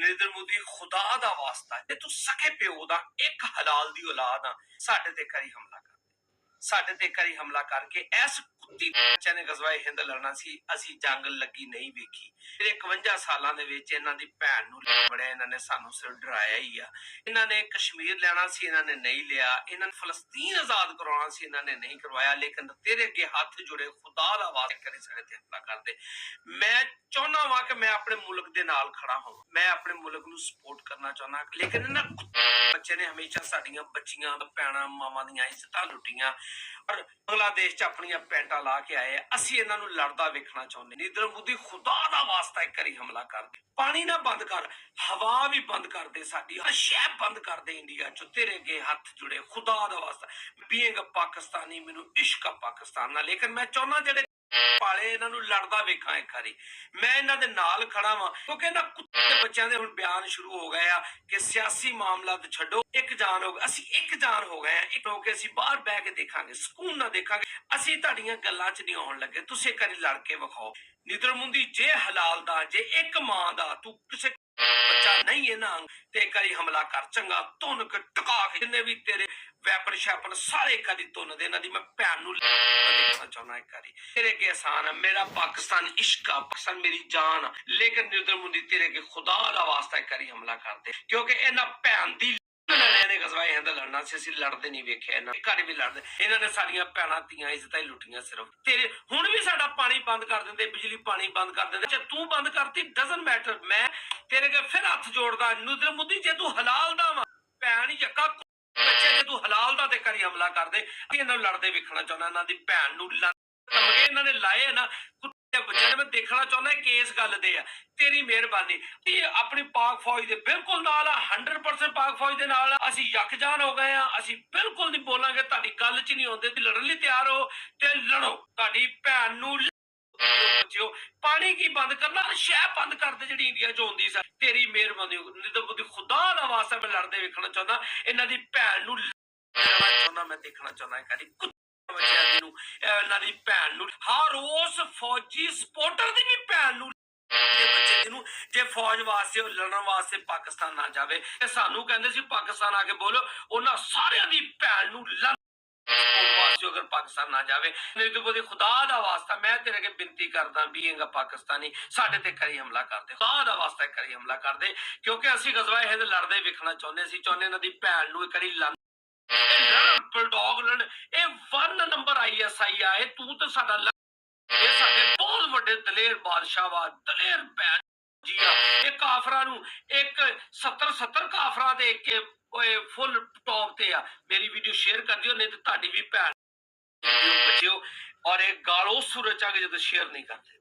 ਨਰਿੰਦਰ ਮੋਦੀ ਖੁਦਾ ਦਾ ਵਾਸਤਾ ਜੇ ਤੂੰ ਸਕੇ ਪਿਓ ਦਾ ਇੱਕ ਹਲਾਲ ਦੀ ਔਲਾਦ ਆ। ਸਾਡੇ ਤੇ ਕਰੀ ਹਮਲਾ ਕਰ। ਸਾਡੇ ਤੇ ਕਰੀ ਹਮਲਾ ਕਰਕੇ ਇਸ ਕੁੱਤੀ ਬੱਚਿਆਂ ਨੇ ਗਜ਼ਵਾਏ ਹਿੰਦ ਲੜਨਾ ਸੀ, ਅਸੀਂ ਜੰਗ ਲੱਗੀ ਨਹੀਂ ਵੇਖੀ। ਫਿਰ 51 ਸਾਲਾਂ ਦੇ ਵਿੱਚ ਇਹਨਾਂ ਦੀ ਭੈਣ ਨੂੰ ਬੜਿਆ, ਇਹਨਾਂ ਨੇ ਸਾਨੂੰ ਸਿਰ ਡਰਾਇਆ ਹੀ ਆ। ਇਹਨਾਂ ਨੇ ਕਸ਼ਮੀਰ ਲੈਣਾ ਸੀ, ਇਹਨਾਂ ਨੇ ਨਹੀਂ ਲਿਆ। ਇਹਨਾਂ ਨੇ ਫਲਸਤੀਨ ਆਜ਼ਾਦ ਕਰਵਾਉਣਾ ਸੀ, ਇਹਨਾਂ ਨੇ ਨਹੀਂ ਕਰਵਾਇਆ। ਲੇਕਿਨ ਤੇਰੇ ਅੱਗੇ ਹੱਥ ਜੁੜੇ ਖੁਦਾ ਦਾ ਵਾਸਤਾ ਕਰੇ ਸਾਡੇ ਤੇ ਹਮਲਾ ਕਰਦੇ। ਮੈਂ ਚਾਹੁੰਦਾ ਵਾਂ ਕਿ ਮੈਂ ਆਪਣੇ ਮੁਲਕ ਦੇ ਨਾਲ ਖੜਾ ਹੋਵਾਂ। ਮੈਂ ਆਪਣੇ ਮੁਲਕ ਨੂੰ ਸਪੋਰਟ ਕਰਨਾ ਚਾਹੁੰਦਾ ਲੇਕਿਨ ਇਹਨਾਂ ਕੁੱਤੇ ਬੱਚੇ ਨੇ ਹਮੇਸ਼ਾ ਸਾਡੀਆਂ ਬੱਚੀਆਂ, ਭੈਣਾਂ, ਮਾਵਾਂ ਦੀਆਂ ਇੱਜ਼ਤਾਂ ਲੁੱਟੀਆਂ। ਔਰ ਬੰਗਲਾਦੇਸ਼ 'ਚ ਆਪਣੀਆਂ ਪੈਂਟਾਂ ਲਾ ਕੇ ਆਏ ਅਸੀਂ ਇਹਨਾਂ ਨੂੰ ਲੜਦਾ ਵੇਖਣਾ ਚਾਹੁੰਦੇ ਨੀਦਰ ਬੁੱਧੀ ਖੁਦਾ ਦਾ ਵਾਸਤਾ ਇੱਕ ਕਰੀ ਹਮਲਾ ਕਰ ਪਾਣੀ ਨਾ ਬੰਦ ਕਰ, ਹਵਾ ਵੀ ਬੰਦ ਕਰ ਦੇ ਸਾਡੀ ਸ਼ੈ ਬੰਦ ਕਰ ਦੇ ਇੰਡੀਆ 'ਚ। ਤੇਰੇ ਅੱਗੇ ਹੱਥ ਜੁੜੇ, ਖੁਦਾ ਦਾ ਵਾਸਤਾ। ਬੀਇੰਗ ਪਾਕਿਸਤਾਨੀ, ਮੈਨੂੰ ਇਸ਼ਕ ਆ ਪਾਕਿਸਤਾਨ ਨਾਲ। ਲੇਕਿਨ ਮੈਂ ਚਾਹੁੰਦਾ ਜਿਹੜੇ ਪਾਲੇ ਇਹਨਾਂ ਨੂੰ ਲੜਦਾ ਵੇਖਾਂ ਇੱਕ ਵਾਰੀ। ਮੈਂ ਇਹਨਾਂ ਦੇ ਨਾਲ ਖੜਾ ਵਾਂ ਕਿਉਂਕਿ ਇਹਨਾਂ ਕੁੱਤੇ ਬੱਚਿਆਂ ਦੇ ਹੁਣ ਬਿਆਨ ਸ਼ੁਰੂ ਹੋ ਗਏ ਆ ਕਿ ਸਿਆਸੀ ਮਾਮਲਾ ਤੇ ਛੱਡੋ, ਇੱਕ ਜਾਨ ਹੋ ਅਸੀਂ ਇੱਕ ਜਾਨ ਹੋ ਗਏ ਆ, ਇੱਕ ਹੋ ਕੇ ਅਸੀਂ ਬਾਹਰ ਬਹਿ ਕੇ ਦੇਖਾਂਗੇ, ਸਕੂਨ ਨਾਲ ਦੇਖਾਂਗੇ। ਅਸੀਂ ਤੁਹਾਡੀਆਂ ਗੱਲਾਂ 'ਚ ਨਹੀਂ ਆਉਣ ਲੱਗੇ, ਤੁਸੀਂ ਇੱਕ ਵਾਰੀ ਲੜ ਕੇ ਵਿਖਾਓ। ਨਿਦਰ ਮੁੰਦੀ, ਜੇ ਹਲਾਲ ਦਾ, ਜੇ ਇੱਕ ਮਾਂ ਦਾ, ਤੂੰ ਕਿਸੇ ਬੱਚਾ ਨਹੀਂ ਹੈ ਨਾ, ਤੇ ਇੱਕ ਵਾਰੀ ਹਮਲਾ ਕਰ, ਚੰਗਾ, ਧੁਨ ਕੇ ਟਕਾ ਕੇ, ਜਿੰਨੇ ਵੀ ਤੇਰੇ ਵੈਪਨ ਸ਼ੈਪਨ ਸਾਰੇ ਕਦੀ ਧੁਨ ਦੇ, ਇਹਨਾਂ ਦੀ ਮੈਂ ਭੈਣ ਨੂੰ ਦੇਖਣਾ ਚਾਹੁੰਦਾ ਇੱਕ ਵਾਰੀ ਤੇਰੇ ਕੇ ਆਸਾਨ ਹੈ ਮੇਰਾ ਪਾਕਿਸਤਾਨ ਇਸ਼ਕ ਆ ਪਾਕਿਸਤਾਨ ਮੇਰੀ ਜਾਨ ਆ ਲੇਕਿਨ ਨਿਦਰ ਮੁੰਦੀ ਤੇਰੇ ਕੇ ਖੁਦਾ ਦਾ ਵਾਸਤਾ ਇੱਕ ਵਾਰੀ ਹਮਲਾ ਕਰਦੇ ਇਹਨਾਂ ਨੇ ਗਜ਼ਵਾਏ ਹਿੰਦ ਲੜਨਾ ਸੀ ਅਸੀਂ ਲੜਦੇ ਨਹੀਂ ਵੇਖਿਆ ਇਹਨਾਂ ਘਰ ਵੀ ਲੜਦੇ ਇਹਨਾਂ ਨੇ ਸਾਡੀਆਂ ਭੈਣਾਂ ਧੀਆਂ ਇੱਜ਼ਤਾਂ ਹੀ ਲੁੱਟੀਆਂ ਸਿਰਫ ਤੇਰੇ ਹੁਣ ਵੀ ਸਾਡਾ ਪਾਣੀ ਬੰਦ ਕਰ ਦਿੰਦੇ ਬਿਜਲੀ ਪਾਣੀ ਬੰਦ ਕਰ ਦਿੰਦੇ ਜੇ ਤੂੰ ਬੰਦ ਕਰਤੀ ਡਸਨਟ ਮੈਟਰ ਮੈਂ ਤੇਰੇ ਕੇ ਫਿਰ ਹੱਥ ਜੋੜਦਾ ਨੁਦਰ ਮੁੱਦੀ ਜੇ ਤੂੰ ਹਲਾਲ ਦਾ ਵਾ ਭੈਣ ਯੱਕਾ ਬੱਚੇ ਜੇ ਤੂੰ ਹਲਾਲ ਦਾ ਤੇ ਕਰੀ ਹਮਲਾ ਕਰਦੇ ਅਸੀਂ ਇਹਨਾਂ ਨੂੰ ਲੜਦੇ ਵੇਖਣਾ ਚਾਹੁੰਦਾ ਇਹਨਾਂ ਦੀ ਭੈਣ ਨੂੰ ਲੜ ਤਮਗੇ ਇਹਨਾਂ ਨੇ ਲਾਏ ਆ ਨਾ, ਕੁੱਤੇ ਬੱਚੇ ਨੇ, ਮੈਂ ਦੇਖਣਾ ਚਾਹੁੰਦਾ ਕਿ ਗੱਲ ਦੇ ਆ। ਤੇਰੀ ਮਿਹਰਬਾਨੀ। ਇਹ ਆਪਣੀ ਪਾਕ ਫੌਜ ਦੇ ਬਿਲਕੁਲ ਨਾਲ ਆ 100% ਪਾਕ ਫੌਜ ਦੇ ਨਾਲ ਅਸੀਂ ਯਕਜਾਨ ਹੋ ਗਏ ਆ, ਅਸੀਂ ਬਿਲਕੁਲ ਨਹੀਂ ਬੋਲਾਂਗੇ, ਤੁਹਾਡੀ ਗੱਲ 'ਚ ਨਹੀਂ ਆਉਂਦੇ ਤੇ ਲੜਨ ਲਈ ਤਿਆਰ ਹੋ ਤੇ ਲੜੋ। ਤੁਹਾਡੀ ਭੈਣ ਨੂੰ ਬੱਚਿਓ ਪਾਣੀ ਕੀ ਬੰਦ ਕਰਨਾ? ਸ਼ਹਿ ਬੰਦ ਕਰ ਦੇ ਜਿਹੜੀ ਇੰਡੀਆ 'ਚ ਆਉਂਦੀ ਸੀ ਤੇਰੀ ਮਿਹਰਬਾਨੀ ਨਿਤ ਖੁਦਾ ਦਾ ਵਾਸਤਾ ਮੈਂ ਲੜਦੇ ਵੇਖਣਾ ਚਾਹੁੰਦਾ। ਇਹਨਾਂ ਦੀ ਭੈਣ ਨੂੰ ਚਾਹੁੰਦਾ, ਮੈਂ ਦੇਖਣਾ ਚਾਹੁੰਦਾ ਕਦੀ ਬੱਚਿਆਂ ਦੀ ਨੂੰ, ਇਹਨਾਂ ਦੀ ਭੈਣ ਨੂੰ ਹਰ ਉਸ ਫੌਜੀ ਸਪੋਰਟਰ ਦੀ ਵੀ ਭੈਣ ਨੂੰ ਬੱਚੇ ਜਿਹਨੂੰ ਜੇ ਫੌਜ ਵਾਸਤੇ, ਲੜਨ ਵਾਸਤੇ ਪਾਕਿਸਤਾਨ ਨਾ ਜਾਵੇ, ਤੇ ਸਾਨੂੰ ਕਹਿੰਦੇ ਸੀ, ਪਾਕਿਸਤਾਨ ਆ ਕੇ ਬੋਲੋ, ਉਹਨਾਂ ਸਾਰਿਆਂ ਦੀ ਭੈਣ ਨੂੰ ਵਾਸਤੇ ਅਗਰ ਪਾਕਿਸਤਾਨ ਨਾ ਜਾਵੇ। ਨਹੀਂ ਤਾਂ ਬੋਦੇ ਖੁਦਾ ਦਾ ਵਾਸਤਾ, ਮੈਂ ਤੇਰੇ ਅੱਗੇ ਬੇਨਤੀ ਕਰਦਾ ਬੀਇੰਗ ਪਾਕਿਸਤਾਨੀ ਸਾਡੇ ਤੇ ਕਰੀ ਹਮਲਾ ਕਰਦੇ ਖੁਦਾ ਦਾ ਵਾਸਤਾ ਕਰੀ ਹਮਲਾ ਕਰਦੇ ਕਿਉਂਕਿ ਅਸੀਂ ਗਜ਼ਵਾ ਹਿੰਦ ਲੜਦੇ ਵੇਖਣਾ ਚਾਹੁੰਦੇ ਸੀ, ਚਾਹੁੰਦੇ ਇਹਨਾਂ ਦੀ ਭੈਣ ਨੂੰ ਇੱਕ ਵਾਰੀ ਇਹ ਲੜ ਨੰਬਰ ਆਈਐਸਆਈ ਆ, ਇਹ ਤੂੰ ਤੇ ਸਾਡਾ ਇਹ ਸਾਡੇ ਬਹੁਤ ਵੱਡੇ ਦਲੇਰ ਬਾਦਸ਼ਾਹ ਵਾ, ਦਲੇਰ ਭੈਣ ਜੀ ਆ। ਇਹ ਕਾਫਰਾਂ ਨੂੰ, ਇੱਕ 70 70 ਕਾਫਰਾਂ ਦੇ ਕੇ ਓਏ ਫੁੱਲ ਟੌਪ ਤੇ ਆ। ਮੇਰੀ ਵੀਡੀਓ ਸ਼ੇਅਰ ਕਰ ਦਿਓ, ਨਹੀਂ ਤੇ ਤੁਹਾਡੀ ਵੀ ਭੈਣ ਵੀਡੀਓ ਬੱਚਿਓ। ਔਰ ਇਹ ਗਾਲੋ ਸੂਰਜ ਆ ਕੇ ਜਦੋਂ ਸ਼ੇਅਰ ਨਹੀਂ ਕਰਦੇ।